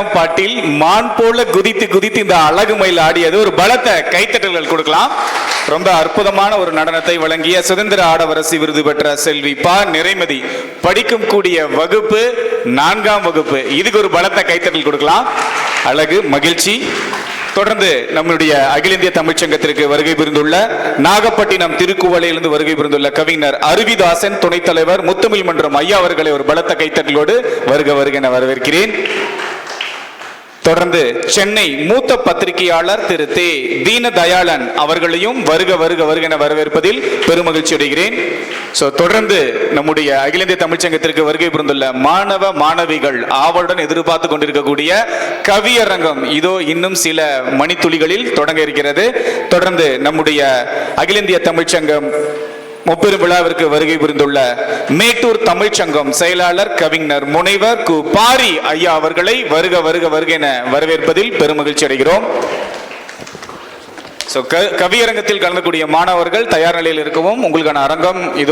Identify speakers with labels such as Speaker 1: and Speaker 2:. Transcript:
Speaker 1: பாட்டில் மான் போல குதித்து குதித்து இந்த அழகு மயில் ஆடியது ஒரு பலத்த கைத்தட்டல்கள் கொடுக்கலாம். ரொம்ப அற்புதமான ஒரு நடனத்தை வழங்கிய சுதந்திர ஆடவரசி விருது பெற்ற செல்வி பா நிறைமதி. படிக்கும் கூடிய வகுப்பு நான்காம் வகுப்பு. இதுக்கு ஒரு பலத்த கைத்தட்டல் கொடுக்கலாம். அழகு மகிழ்ச்சி. தொடர்ந்து நம்முடைய அகில இந்திய தமிழ்ச்சங்கத்திற்கு வருகை புரிந்துள்ள நாகப்பட்டினம் திருக்குவளையிலிருந்து வருகை புரிந்துள்ள கவிஞர் அருவிதாசன் துணைத் தலைவர் முத்தமிழ் மன்றம் ஐயா அவர்களை ஒரு பலத்த கைத்தட்டலோடு வருக வருக என வரவேற்கிறேன். தொடர்ந்து சென்னை மூத்த பத்திரிகையாளர் திரு. தே. தீன தயாளன் அவர்களையும் வருக வருக வருக என வரவேற்பதில் பெருமகிழ்ச்சி அடைகிறேன். சோ தொடர்ந்து நம்முடைய அகில இந்திய தமிழ்ச்சங்கத்திற்கு வருகை புரிந்துள்ள மாணவ மாணவிகள் ஆவலுடன் எதிர்பார்த்து கொண்டிருக்கக்கூடிய கவியரங்கம் இதோ இன்னும் சில மணித்துளிகளில் தொடங்க இருக்கிறது. தொடர்ந்து நம்முடைய அகில இந்திய தமிழ்ச்சங்கம் முப்பெரும் விழாவிற்கு வருகை புரிந்துள்ள மேட்டூர் தமிழ்ச்சங்கம் செயலாளர் கவிஞர் முனைவர் கு. பாரி ஐயா அவர்களை வருக வருக வருக என வரவேற்பதில் பெருமகிழ்ச்சி அடைகிறோம். க- கவியரங்கத்தில் கலந்தக்கூடிய மாணவர்கள் தயார் நிலையில் இருக்கவும் உங்களுக்கான அரங்கம் இது